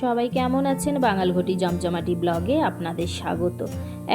সবাই কেমন আছেন? বাঙালঘটি জমজমাটি ব্লগে আপনাদের স্বাগত।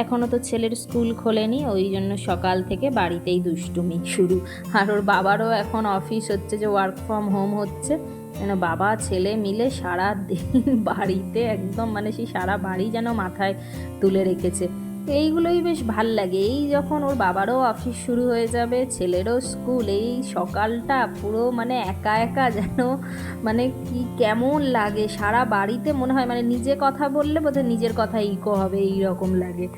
এখনও তো ছেলের স্কুল খোলেনি, ওই জন্য সকাল থেকে বাড়িতেই দুষ্টুমি শুরু। আর ওর বাবারও এখন অফিস হচ্ছে যে ওয়ার্ক ফ্রম হোম হচ্ছে। যেন বাবা, ছেলে মিলে সারা দিন বাড়িতে একদম মানে সেই সারা বাড়ি যেন মাথায় তুলে রেখেছে। এইগুলোই বেশ ভালো লাগে। এই যখন ওর বাবারও অফিস শুরু হয়ে যাবে, ছেলেরও স্কুল, এই সকালটা পুরো মানে একা একা যেন মানে কি কেমন লাগে। সারা বাড়িতে মনে হয় মানে নিজে কথা বললে বোধহয় নিজের কথা ইকো হবে এই রকম লাগে।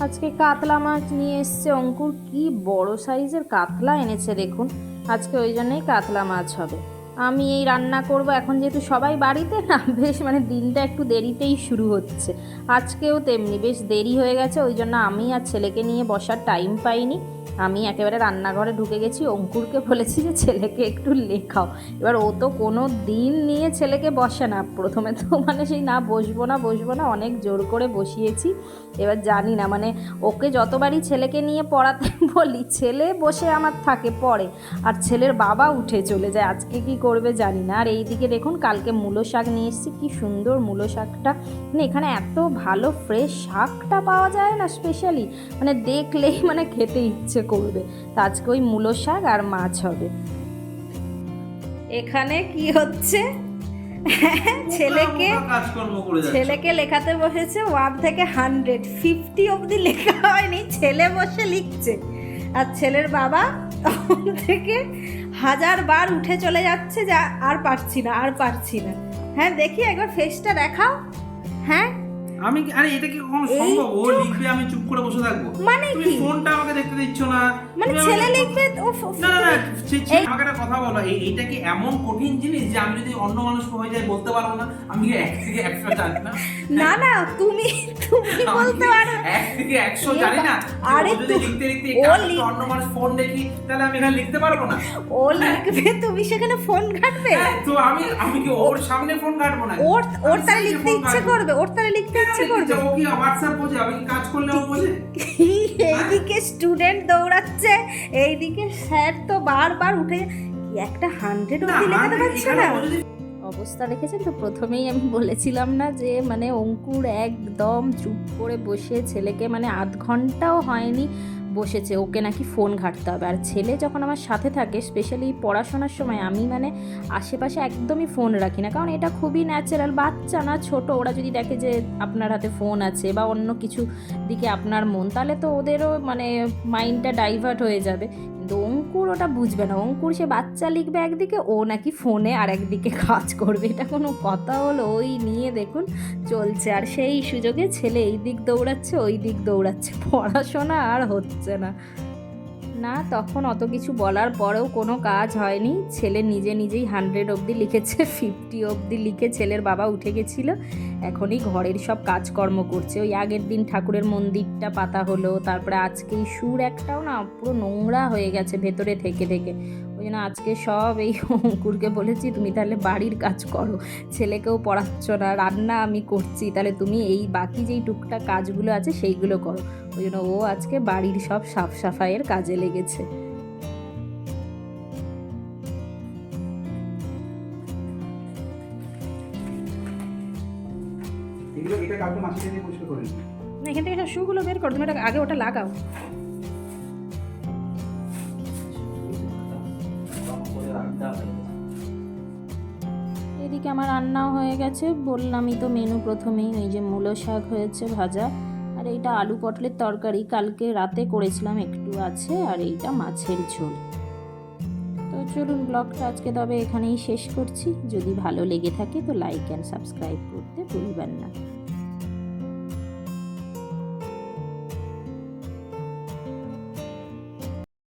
আজকে কাতলা মাছ নিয়ে এসছে অঙ্কুর। কি বড় সাইজের কাতলা এনেছে দেখুন। আজকে ওই জন্যই কাতলা মাছ হবে। আমি এই রান্না করব। এখন যেহেতু সবাই বাড়িতে না, বেশ মানে দিনটা একটু দেরিতেই শুরু হচ্ছে। আজকেও তেমনি বেশ দেরি হয়ে গেছে, ওই জন্য আমি আর ছেলেকে নিয়ে বসার টাইম পাইনি। আমি একেবারে রান্নাঘরে ঢুকে গেছি। অঙ্কুরকে বলেছি যে, ছেলেকে একটু লেখাও। এবার ও তো কোনো দিন নিয়ে ছেলেকে বসে না। প্রথমে তো মানে সেই না, বসবো না বসবো না। অনেক জোর করে বসিয়েছি। এবার জানি না মানে ওকে যতবারই ছেলেকে নিয়ে পড়াতে বলি, ছেলে বসে আমার থাকে পড়ে আর ছেলের বাবা উঠে চলে যায়। আজকে কি করবে জানি না। আর এইদিকে দেখুন কালকে মূলো শাক নিয়ে এসেছি। কি সুন্দর মূলো শাকটা। মানে এখানে এত ভালো ফ্রেশ শাকটা পাওয়া যায় না স্পেশালি মানে দেখলেই মানে খেতে ইচ্ছে করবে। তো আজকে ওই মূলো শাক আর মাছ হবে। এখানে কি হচ্ছে? ছেলেকে ছেলেকে লেখাতে বসেছে ওয়ান থেকে হান্ড্রেড ফিফটি অবধি লেখা হয়নি ছেলে বসে লিখছে। আর ছেলের বাবা তখন থেকে হাজার বার উঠে চলে যাচ্ছে যা আর পারছি না, আর পারছি না। হ্যাঁ দেখি একবার ফেসটা দেখাও। হ্যাঁ? আমি আরে এটা কি কখনো সম্ভব? ও লিখবে আমি চুপ করে বসে থাকব। মানে তুমি ফোনটা আমাকে দেখতে দিচ্ছ না। মানে ছেলে লিখবে ও না। না না আমাকে একটা কথা বলো। এইটা কি এমন কঠিন জিনিস যে আমি যদি অন্য মানুষ হয়ে যাই বলতে পারব না? আমি কি এক থেকে একশো জানি না? না না তুমি তুমি বলতে পারো। এক থেকে একশো জানি না? আরে যদি লিখতে লিখতে অন্য মানুষ ফোন দেখি তাহলে আমি এখানে লিখতে পারব না? ও লিখবে তুমি সেখানে ফোন ঘাটবে? হ্যাঁ, তো আমি আমি কি ওর সামনে ফোন কাটবো না ওর ওর তারা লিখতে ইচ্ছে করবে ওর তারা লিখতে ইচ্ছে করবে? ও কি? হোয়াটসঅ্যাপ বোঝে আমি কাজ করলে ও বোঝে এইদিকে স্টুডেন্ট দৌড়াচ্ছে এইদিকে স্যার তো বারবার উঠে কি একটা হান্ড্রেড অবধি অব্দি লেখাতে পারছে না? অবস্থা দেখেছেন তো? প্রথমেই আমি বলেছিলাম না যে মানে অঙ্কুর একদম চুপ করে বসে ছেলেকে মানে আধ ঘন্টাও হয়নি। বসেছে, ওকে নাকি ফোন ঘাটতে হবে। আর ছেলে যখন আমার সাথে থাকে স্পেশালি পড়াশোনার সময়, আমি মানে আশেপাশে একদমই ফোন রাখি না। কারণ এটা খুবই ন্যাচারাল বাচ্চা না ছোট, ওরা যদি দেখে যে আপনার হাতে ফোন আছে বা অন্য কিছু দিকে আপনার মন, তাহলে তো ওদেরও মানে মাইন্ডটা ডাইভার্ট হয়ে যাবে। কিন্তু ওটা বুঝবে না। অঙ্কুর সে বাচ্চা লিখবে একদিকে, ও নাকি ফোনে আর একদিকে কাজ করবে। এটা কোনো কথা হলো? ওই নিয়ে দেখুন, চলছে। আর সেই সুযোগে ছেলে এই দিক দৌড়াচ্ছে, ওই দিক দৌড়াচ্ছে। পড়াশোনা আর হচ্ছে না। না, তখন অত কিছু বলার পরেও কোনো কাজ হয়নি। ছেলে নিজে নিজেই হান্ড্রেড অবধি লিখেছে ফিফটি অবধি লিখে ছেলের বাবা উঠে গেছিল। এখনই ঘরের সব কাজকর্ম করছে। ওই আগের দিন ঠাকুরের মন্দিরটা পাতা হলো, তারপরে আজকে এই সুর একটাও না, পুরো নোংরা হয়ে গেছে ভেতরে থেকে থেকে। ওই জন্য আজকে সব এই অঙ্কুরকে বলেছি, তুমি তাহলে বাড়ির কাজ করো, ছেলেকেও পড়াচ্ছ না, রান্না আমি করছি, তাহলে তুমি এই বাকি যেই টুকটাক কাজগুলো আছে সেইগুলো করো। ওই জন্য ও আজকে বাড়ির সব সাফ সাফাইয়ের কাজে লেগেছে। এগুলো এটা কালকে মাসিকে দিয়ে পরিষ্কার করে নিই। না এখান থেকে সব শুগুলো বের করো তুমি এটা আগে ওটা লাগাও। এদিকে আমার রান্নাও হয়ে গেছে। বললামই তো মেনু প্রথমেই ওই যে মূলো শাক হয়েছে ভাজা আর এইটা আলু পটলের তরকারি। কালকে রাতে করেছিলাম একটু আছে আর এইটা মাছের ঝোল। তো চলুন ব্লগটা আজকে তবে এখানেই শেষ করছি। যদি ভালো লেগে থাকে তো লাইক অ্যান্ড সাবস্ক্রাইব করতে ভুলবেন না।